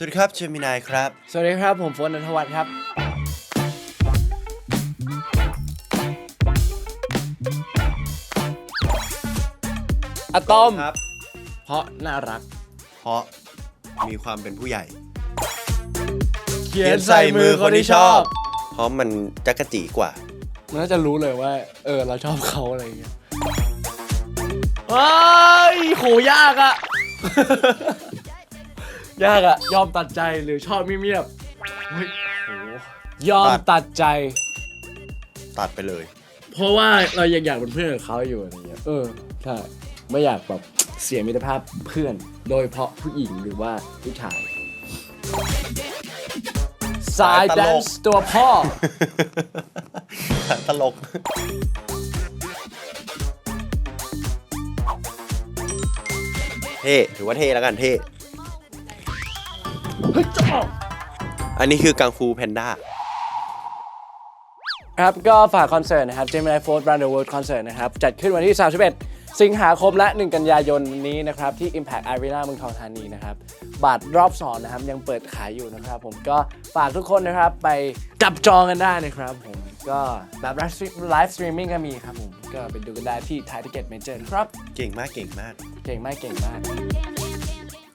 สวัสดีครับเจมินายครับ สวัสดีครับ ผมโฟนนันทวัฒน์ครับ อะตอม ครับ เพราะน่ารัก เพราะมีความเป็นผู้ใหญ่เขียนใส่มือคนที่ชอบ เพราะมันจักรจีกว่า มันน่าจะรู้เลยว่า เออ เราชอบเขาอะไรอย่างเงี้ยเฮ้ยโหยากอะ ยากอะยอมตัดใจหรือชอบเงียบๆเฮ้ยโหยอมตัดตัดใจ ตัดไปเลย เพราะว่าเรายังอยากเป็นเพื่อนกับเขาอยู่อะไรเงี้ยเออใช่ไม่อยากแบบเสียมิตรภาพเพื่อน โดยเฉพาะผู้หญิงหรือว่าผู้ชาย สายสายตแดลกนซ์ตัวพ่อ ตลก เท่ถือว่าเท่แล้วกันเท่ เฮ้ยจ้าอันนี้คือกังฟูแพนด้า ครับก็ฝากคอนเสิร์ตนะครับ Gemini Force Run the World Concert นะครับ จัดขึ้นวันที่ 31 สิงหาคมและ 1 กันยายนนี้นะครับ ที่ Impact Arena เมืองทองธานีนะครับ บัตรรอบสองนะครับ ยังเปิดขายอยู่นะครับ ผมก็ฝากทุกคนนะครับ ไปจับจองกันได้นะครับผม ก็แบบไลฟ์สตรีมมิ่งก็มีครับผม ก็ไปดูกันได้ที่ Thai Ticket Major ครับ เก่งมากเก่งมาก เก่งมากเก่งมาก Dance